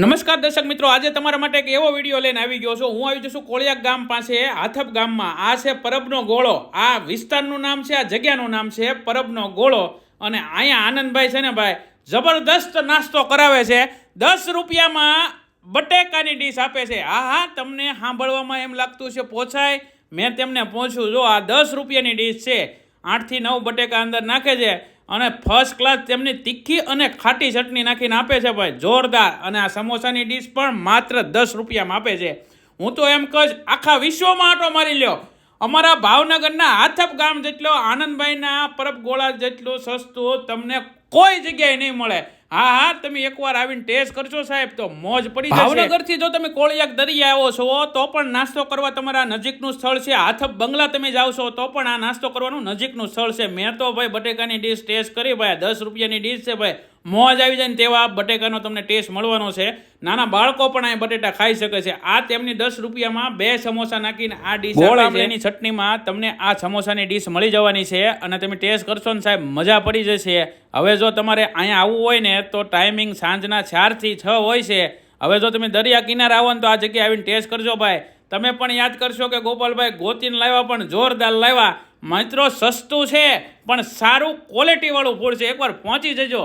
નમસ્કાર દર્શક મિત્રો, આજે તમારા માટે એક એવો વીડિયો લઈને આવી ગયો છું. હું આવી જશું કોળિયાક ગામ પાસે, હાથપ ગામમાં. આ છે પરબનો ગોળો. આ વિસ્તારનું નામ છે, આ જગ્યાનું નામ છે પરબનો ગોળો. અને અહીંયા આનંદભાઈ છે ને ભાઈ, જબરદસ્ત નાસ્તો કરાવે છે. દસ રૂપિયામાં બટેકાની ડીશ આપે છે. હા હા, તમને સાંભળવામાં એમ લાગતું છે પોછાય મેં તેમને પહોંચ્યું જો આ દસ રૂપિયાની ડીશ છે, આઠથી નવ બટેકા અંદર નાખે છે અને ફર્સ્ટ ક્લાસ તેમની તીખી અને ખાટી ચટણી નાખીને આપે છે ભાઈ. જોરદાર. અને આ સમોસાની ડીશ પણ માત્ર દસ રૂપિયામાં આપે છે. હું તો એમ કહીશ આખા વિશ્વમાં આટો મારી લ્યો. અમારા ભાવનગરના હાથપ ગામ જેટલો, આનંદભાઈના પરબ ગોળા જેટલું સસ્તું, તમને કોઈ જગ્યાએ નહીં મળે. હા હા, તમે એકવાર આવીને ટેસ્ટ કરશો સાહેબ, તો મોજ પડી જશે. ભાવનગરથી જો તમે કોળિયાક દરિયા આવો છો, તો પણ નાસ્તો કરવા તમારા નજીકનું સ્થળ છે. હાથપ બંગલા તમે જાવ છો, તો પણ આ નાસ્તો કરવાનું નજીકનું સ્થળ છે. મેં તો ભાઈ બટેકાની ડીશ ટેસ્ટ કરી, ભાઈ દસ રૂપિયાની ડીશ છે, ભાઈ. મોજ આવી જાય ને તેવા બટેકાનો તમને ટેસ્ટ મળવાનો છે. નાના બાળકો પણ અહીં બટેટા ખાઈ શકે છે. આ તેમની દસ રૂપિયામાં બે સમોસા નાખીને આ ડીશ ગોળાની ચટણીમાં તમને આ સમોસાની ડીશ મળી જવાની છે અને તમે ટેસ્ટ કરશો ને સાહેબ મજા પડી જશે. હવે જો તમારે અહીંયા આવવું હોય ને તો ટાઈમિંગ સાંજના ચારથી છ હોય છે. હવે જો તમે દરિયા કિનારે આવો ને તો આ જગ્યાએ આવીને ટેસ્ટ કરજો ભાઈ. તમે પણ યાદ કરશો કે ગોપાલભાઈ ગોતીને લાવ્યા પણ જોરદાર લાવ્યા. મિત્રો સસ્તું છે પણ સારું ક્વોલિટીવાળું ફૂડ છે. એકવાર પહોંચી જજો.